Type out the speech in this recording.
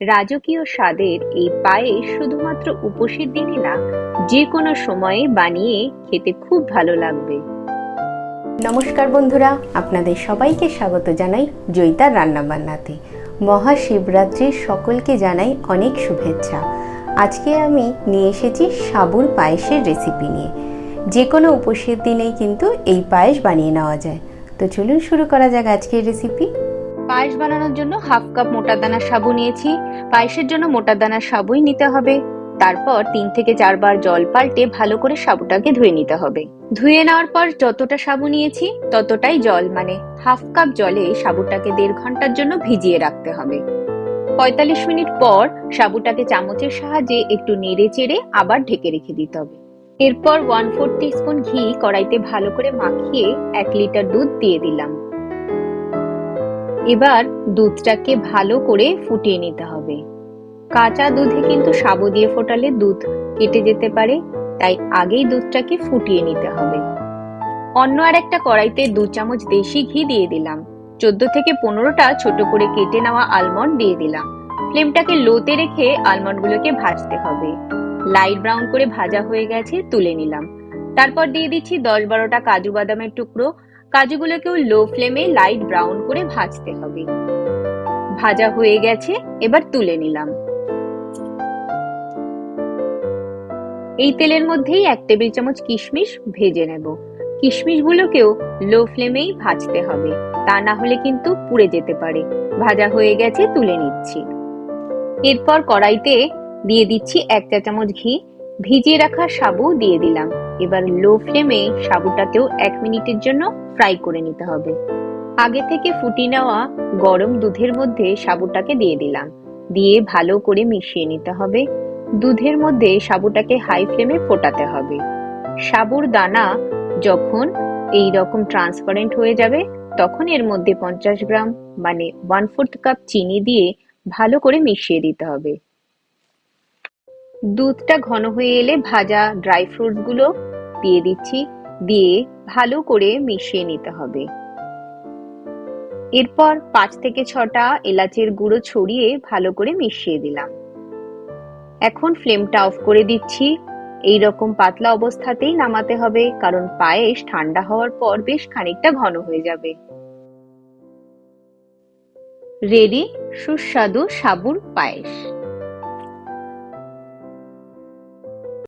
রাজকীয় স্বাদের এই পায়েস শুধুমাত্র উপোসের দিনই না যে কোনো সময়ে বানিয়ে খেতে খুব ভালো লাগবে। নমস্কার বন্ধুরা, আপনাদের সবাইকে স্বাগত জানাই জয়িতার রান্নাবান্নাতে। মহাশিবরাত্রির সকলকে জানাই অনেক শুভেচ্ছা। আজকে আমি নিয়ে এসেছি সাবুর পায়েসের রেসিপি নিয়ে। যে কোনো উপোসের দিনেই কিন্তু এই পায়েস বানিয়ে নেওয়া যায়। তো চলুন শুরু করা যাক আজকের রেসিপি পায়েস বানানোর জন্য হাফ কাপ মোটা দানার সাবু নিয়েছি। পায়েসের জন্য মোটা দানার সাবুই নিতে হবে। তারপর তিন থেকে চারবার জল পাল্টে ভালো করে সাবুটাকে ধুয়ে নিতে হবে। ধুয়ে নেওয়ার পর যতটা সাবু নিয়েছি, ততটাই জল মানে হাফ কাপ জলে সাবুটাকে দেড় ঘণ্টার জন্য ভিজিয়ে রাখতে হবে। পঁয়তাল্লিশ মিনিট পর সাবুটাকে চামচের সাহায্যে একটু নেড়ে চেড়ে আবার ঢেকে রেখে দিতে হবে। এরপর ওয়ান ফোর স্পুন ঘি কড়াইতে ভালো করে মাখিয়ে এক লিটার দুধ দিয়ে দিলাম। এবার দুধটাকে ভালো করে ফুটিয়ে নিতে হবে। কাঁচা দুধে কিন্তু সাবু দিয়ে ফোটালে দুধ কেটে যেতে পারে, তাই আগেই দুধটাকে ফুটিয়ে নিতে হবে। অন্য আর একটা কড়াইতে দু চামচ দেশি ঘি দিয়ে দিলাম। চোদ্দ থেকে পনেরোটা ছোট করে কেটে নেওয়া আলমন্ড দিয়ে দিলাম। ফ্লেমটাকে লোতে রেখে আলমন্ডগুলোকে ভাজতে হবে। লাইট ব্রাউন করে ভাজা হয়ে গেছে, তুলে নিলাম। তারপর দিয়ে দিচ্ছি দশ বারোটা কাজু বাদামের টুকরো। কাজুগুলোকেও লো ফ্লেমে লাইট ব্রাউন করে ভাজতে হবে। ভাজা হয়ে গেছে, এবার তুলে নিলাম। এই তেলের মধ্যেই এক টেবিল চামচ কিশমিশ ভেজে নেব। কিশমিশগুলোকেও লো ফ্লেমেই ভাজতে হবে। তা না হলে কিন্তু পুড়ে যেতে পারে। ভাজা হয়ে গেছে, তুলে নিচ্ছি। এরপর কড়াইতে দিয়ে দিচ্ছি এক চা চামচ ঘি। ভিজিয়ে রাখা সাবু দিয়ে দিলাম। এবার লো ফ্লেমে সাবুটাকেও এক মিনিটের জন্য ফ্রাই করে নিতে হবে। আগে থেকে ফুটি নেওয়া গরম দুধের মধ্যে সাবুটাকে দিয়ে দিলাম। দিয়ে ভালো করে মিশিয়ে নিতে হবে। দুধের মধ্যে সাবুটাকে হাই ফ্লেমে ফোটাতে হবে। সাবুর দানা যখন এই রকম ট্রান্সপারেন্ট হয়ে যাবে, তখন এর মধ্যে পঞ্চাশ গ্রাম মানে ওয়ান ফোর্থ কাপ চিনি দিয়ে ভালো করে মিশিয়ে দিতে হবে। দুধটা ঘন হয়ে এলে ভাজা ড্রাই ফ্রুটসগুলো দিয়ে দিচ্ছি, দিয়ে ভালো করে মিশিয়ে নিতে হবে। এরপর পাঁচ থেকে ছটা এলাচের গুঁড়ো ছড়িয়ে ভালো করে মিশিয়ে দিলাম। এখন ফ্লেমটা অফ করে দিচ্ছি। এই রকম পাতলা অবস্থাতেই নামাতে হবে, কারণ পায়েস ঠান্ডা হওয়ার পর বেশ খানিকটা ঘন হয়ে যাবে। রেডি, সুস্বাদু সাবুর পায়েস।